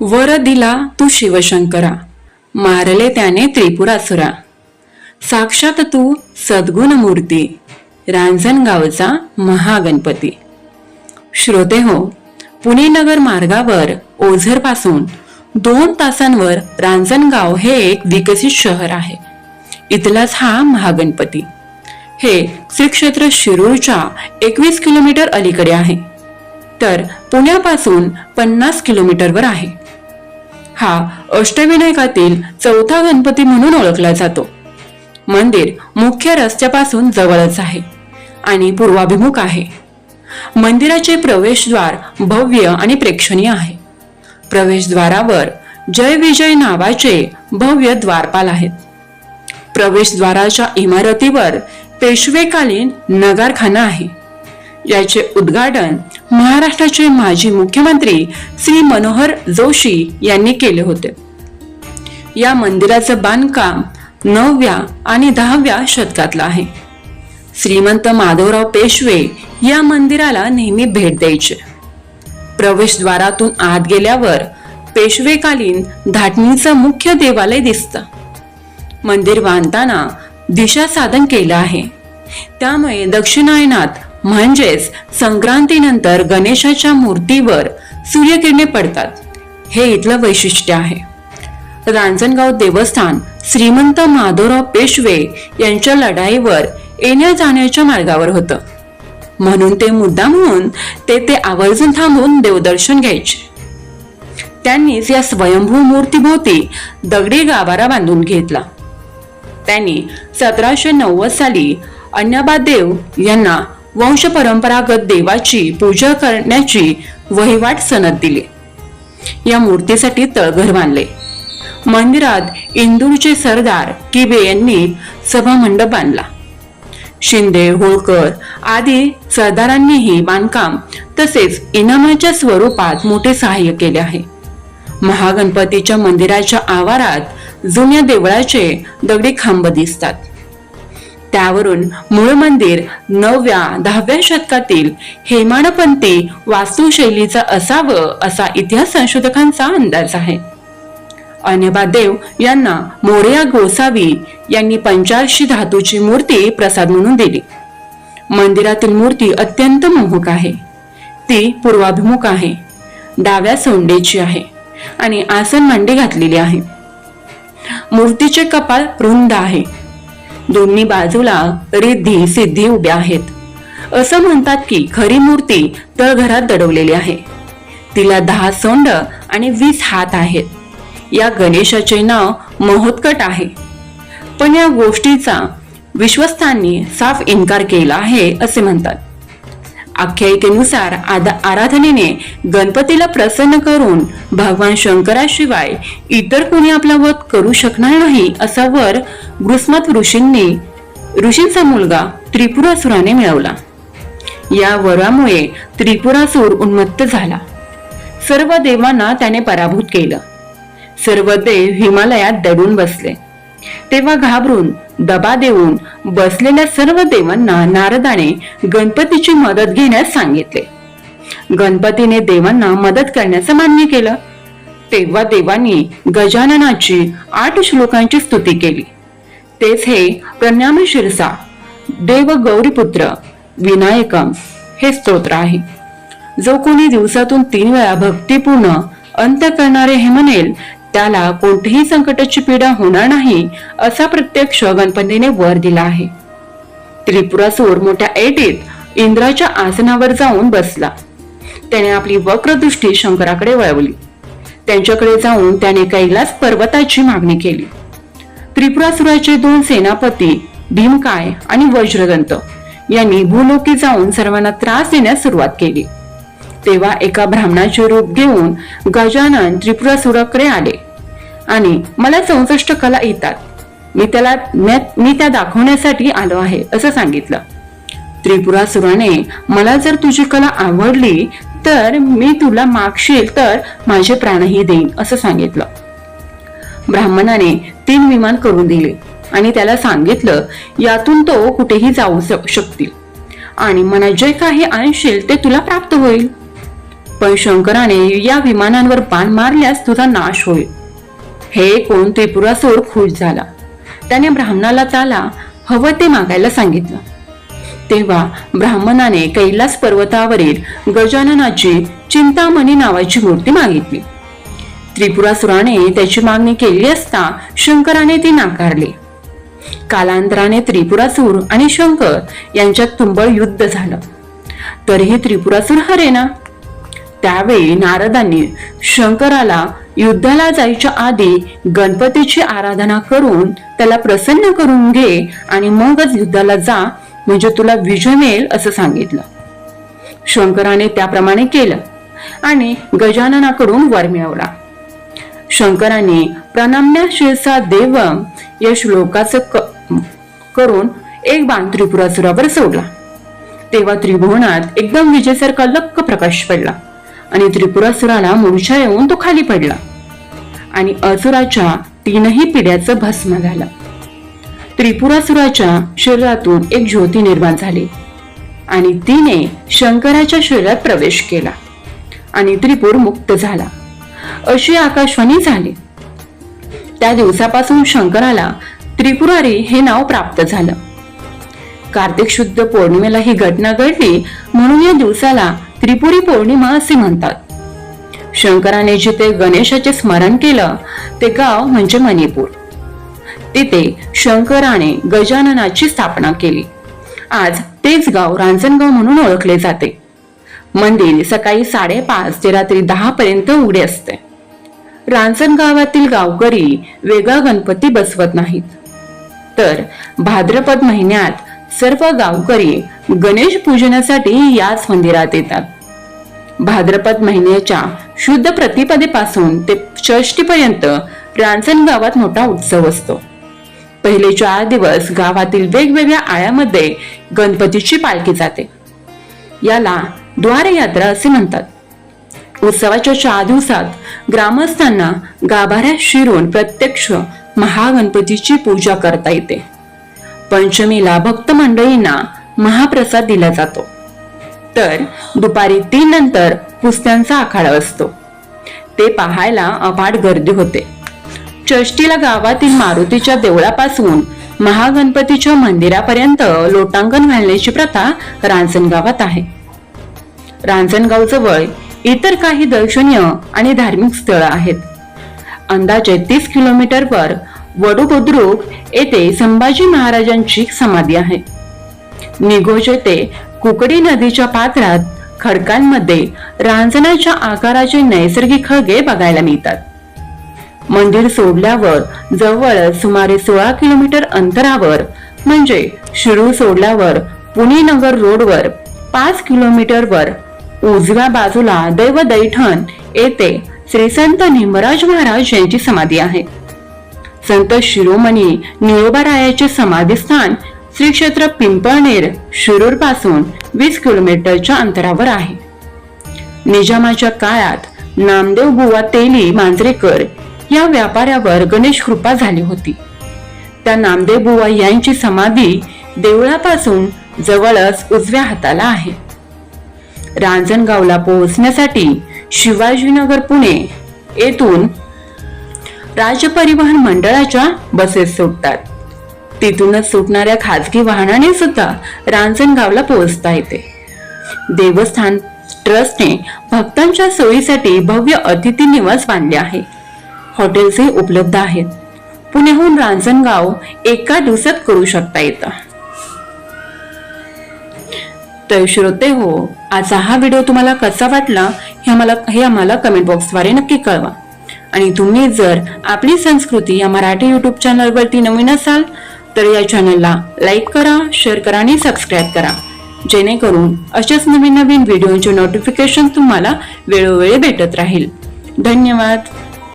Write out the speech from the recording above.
वर दिला तू शिवशंकरा. मारले त्याने त्रिपुरासुरा. साक्षात तू सद्गुण मूर्ती रांजणगावचा महागणपती. श्रोते हो पुणे नगर मार्गावर ओझरपासून दोन तासांवर रांजणगाव हे एक विकसित शहर आहे. इथलाच हा महागणपती. हे श्री क्षेत्र शिरूरच्या एकवीस किलोमीटर अलीकडे आहे. तर पुण्यापासून पन्नास किलोमीटरवर आहे. हा अष्टविनायकातील चौथा गणपती म्हणून ओळखला जातो. मंदिर मुख्य रस्त्यापासून जवळच आहे आणि पूर्वाभिमुख आहे. मंदिराचे प्रवेशद्वार भव्य आणि प्रेक्षणीय आहे. प्रवेशद्वारावर जय विजय नावाचे भव्य द्वारपाल आहेत. प्रवेशद्वाराच्या इमारतीवर पेशवेकालीन नगारखाना आहे. याचे उद्घाटन महाराष्ट्राचे माजी मुख्यमंत्री श्री मनोहर जोशी यांनी केले होते. या मंदिराचं बांधकाम नवव्या आणि दहाव्या शतकातलं आहे. श्रीमंत माधवराव पेशवे या मंदिराला नेहमी भेट द्यायचे. प्रवेशद्वारातून आत गेल्यावर पेशवेकालीन धाटणीचं मुख्य देवालय दिसतं. मंदिर बांधताना दिशा साधन केलं आहे. त्यामुळे दक्षिणायनात म्हणजेच संक्रांतीनंतर गणेशाच्या मूर्तीवर सूर्यकिरणे पडतात. हे इथलं वैशिष्ट्य आहे. रांजणगाव देवस्थान श्रीमंत माधवराव पेशवे यांच्या लढाईवर येण्या जाण्याच्या मार्गावर होतं. म्हणून ते मुद्दाम म्हणून ते ते आवर्जून थांबून देवदर्शन घ्यायचे. त्यांनीच या स्वयंभू मूर्तीभोवती दगडी गाभारा बांधून घेतला. त्यांनी सतराशे नव्वद साली अण्णाबादेव यांना वंश परंपरागत देवाची पूजा करण्याची वहिवाट सनद दिली. या मूर्तीसाठी तळघर बांधले. मंदिरात इंदूरचे सरदार किबे यांनी सभामंडप बांधला. शिंदे होळकर आदी सरदारांनीही बांधकाम तसेच इनामाच्या स्वरूपात मोठे सहाय्य केले आहे. महागणपतीच्या मंदिराच्या आवारात जुन्या देवळाचे दगडी खांब दिसतात. त्यावरून मूळ मंदिर नवव्या दहाव्या शतकातील हेमाडपंथी वास्तुशैलीचा असावं असा इतिहास संशोधकांचा अंदाज आहे. अन्यबादेव यांना मोरया गोसावी यांनी पंचाळशी धातूची मूर्ती प्रसाद म्हणून दिली. मंदिरातील मूर्ती अत्यंत मोहक आहे. ती पूर्वाभिमुख आहे. डाव्या सोंडेची आहे आणि आसन मांडी घातलेली आहे. मूर्तीचे कपाल रुंद आहे. दोन्ही बाजूला रिद्धी सिद्धी उभ्या आहेत. असं म्हणतात की खरी मूर्ती तळघरात दडवलेली आहे. तिला दहा सोंड आणि वीस हात आहेत. या गणेशाचे नाव महोत्कट आहे. पण या गोष्टीचा विश्वस्तांनी साफ इन्कार केला आहे असे म्हणतात. आख्यायिकेनुसार आदा आराधनेने गणपतीला प्रसन्न करून भगवान शंकराशिवाय इतर कोणी आपला वध करू शकणार नाही असा वर गृस्मत ऋषींनी ऋषींचा मुलगा त्रिपुरासुराने मिळवला. या वरामुळे त्रिपुरासूर उन्मत्त झाला. सर्व देवांना त्याने पराभूत केलं. सर्व देव हिमालयात दडून बसले. तेव्हा घाबरून दबा देऊन बसलेल्या सर्व देवांना नारदाने गणपतीची मदत घेण्यास सांगितले. गणपतीने देवांना मदत करण्याचं मान्य केलं. तेव्हा देवांनी गजाननाची आठ श्लोकांची स्तुती केली. तेच हे प्रणाम शिरसा देव गौरीपुत्र विनायकम हे स्तोत्र आहे. जो कोणी दिवसातून तीन वेळा भक्तीपूर्ण अंत करणारे हे म्हणेल त्याला कोणतीही संकटाची पीडा होणार नाही असा प्रत्यक्ष गणपतीने वर दिला आहे. त्रिपुरासूर मोठ्या ऐटीत इंद्राच्या आसनावर जाऊन बसला. त्याने आपली वक्रदृष्टी शंकराकडे वळवली. त्यांच्याकडे जाऊन त्याने कैलास पर्वताची मागणी केली. त्रिपुरासुराचे दोन सेनापती भीमकाय आणि वज्रदंत यांनी भूलोकी जाऊन सर्वांना त्रास देण्यास सुरुवात केली. तेव्हा एका ब्राह्मणाचे रूप घेऊन गजानन त्रिपुरासुराकडे आले. आणि मला चौसष्ट कला येतात. मी त्याला मी- त्या दाखवण्यासाठी आलो आहे असं सांगितलं. त्रिपुरासुराने मला जर तुझी कला आवडली तर मी तुला मागशील तर माझे प्राणही देईन असं सांगितलं. ब्राह्मणाने तीन विमान करून दिले आणि त्याला सांगितलं यातून तो कुठेही जाऊ शक- शकतील. आणि मला जे काही आणशील ते तुला प्राप्त होईल पण शंकराने या विमानांवर बाण मारल्यास तुझा नाश होईल. हे ऐकून त्रिपुरासूर खुश झाला. त्याने ब्राह्मणाला त्याला हवं ते मागायला सांगितलं. तेव्हा ब्राह्मणाने कैलास पर्वतावरील गजाननाची चिंतामणी नावाची मूर्ती मागितली. त्रिपुरासुराने त्याची मागणी केली असता शंकराने ती नाकारली. कालांतराने त्रिपुरासूर आणि शंकर यांच्यात तुंबळ युद्ध झालं. तरीही त्रिपुरासूर हरेना. त्यावेळी नारदांनी शंकराला युद्धाला जायच्या आधी गणपतीची आराधना करून त्याला प्रसन्न करून घे आणि मगच युद्धाला जा म्हणजे तुला विजय मिळेल असं सांगितलं. शंकराने त्याप्रमाणे केलं आणि गजाननाकडून वर मिळवला. शंकराने प्रणम्य शिरसा देव या श्लोकाचं करून एक बाण त्रिपुरासुरावर सोडला. तेव्हा त्रिभुवनात एकदम विजेसारखा लक्क प्रकाश पडला. आणि त्रिपुरासुराला मूर्छा येऊन तो खाली पडला. आणि असुराच्या तीनही पिढ्याचं भस्म झालं. त्रिपुरासुराच्या शरीरातून एक ज्योती निर्माण झाली. आणि तिने शंकराच्या शरीरात प्रवेश केला. आणि त्रिपूर मुक्त झाला. अशी आकाशवाणी झाली. त्या दिवसापासून शंकराला त्रिपुरारी हे नाव प्राप्त झालं. कार्तिक शुद्ध पौर्णिमेला ही घटना घडली म्हणून या दिवसाला त्रिपुरी पौर्णिमा असे म्हणतात. शंकराने जिथे गणेशाचे स्मरण केलं ते गाव म्हणजे मणिपूर. तिथे शंकराने गजाननाची स्थापना केली. आज तेच गाव रांजणगाव म्हणून ओळखले जाते. मंदिर सकाळी साडेपाच ते रात्री दहा पर्यंत उघडे असते. रांजण गावातील गावकरी वेगळा गणपती बसवत नाहीत. तर भाद्रपद महिन्यात सर्व गावकरी गणेश पूजनासाठी याच मंदिरात येतात. भाद्रपद महिन्याच्या शुद्ध प्रतिपदेपासून ते षष्टीपर्यंत रांजण गावात मोठा उत्सव असतो. पहिले चार दिवस गावातील वेगवेगळ्या आळ्यामध्ये गणपतीची पालखी जाते. याला द्वारयात्रा असे म्हणतात. उत्सवाच्या चार दिवसात ग्रामस्थांना गाभाऱ्यात शिरून प्रत्यक्ष महागणपतीची पूजा करता येते. पंचमीला भक्त मंडळींना महाप्रसाद दिला जातो. तर दुपारी तीन नंतर कुस्त्यांचा आखाडा असतो. ते पाहायला अफाट गर्दी होते. चष्टीला गावातील मारुतीच्या देवळापासून महागणपतीच्या मंदिरापर्यंत लोटांगण घालण्याची प्रथा रांजणगावात आहे. रांजणगावजवळ इतर काही दर्शनीय आणि धार्मिक स्थळं आहेत. अंदाजे तीस किलोमीटरवर वडुबुद्रुक येथे संभाजी महाराजांची समाधी आहे. निघोज येथे कुकडी नदीच्या पात्रात खडकांमध्ये रांजणाच्या आकाराचे नैसर्गिक खळगे बघायला मिळतात. मंदिर सोडल्यावर जवळ सुमारे सोळा किलोमीटर अंतरावर म्हणजे शिरूर सोडल्यावर पुणे नगर रोडवर पाच किलोमीटरवर उजव्या बाजूला दैव दैठण येथे श्री संत निमराज महाराज यांची समाधी आहे. संत शिरोमणी निळोबारायाचे समाधीस्थान श्री क्षेत्र पिंपळनेर शिरूरपासून वीस किलोमीटरच्या अंतरावर आहे. निजामाच्या काळात नामदेव बुवा तेली मांजरेकर या व्यापाऱ्यावर गणेश कृपा झाली होती. त्या नामदेव बुवा यांची समाधी देवळापासून जवळच उजव्या हाताला आहे. रांजणगावला पोहोचण्यासाठी शिवाजीनगर पुणे येथून राज्य परिवहन मंडळाच्या बसेस सुटतात. तिथूनच सुटणाऱ्या खाजगी वाहनाने सुद्धा रांजणगावला पोहोचता येते. देवस्थान ट्रस्टने भक्तांच्या सोयीसाठी भव्य अतिथी निवास बांधले आहे. हॉटेल्सही उपलब्ध आहेत. पुण्याहून रांजणगाव एका दिवसात करू शकता येतं. तर श्रोते हो आजचा हा व्हिडिओ तुम्हाला कसा वाटला हे आम्हाला हे आम्हाला कमेंट बॉक्सद्वारे नक्की कळवा. आणि तुम्ही जर आपली संस्कृती या मराठी यूट्यूब चॅनलवरती नवीन असाल तर या चॅनलला लाईक करा शेअर करा आणि सबस्क्राईब करा. जेणेकरून अशाच नवीन नवीन व्हिडिओचे नोटिफिकेशन तुम्हाला वेळोवेळी भेटत राहील. धन्यवाद.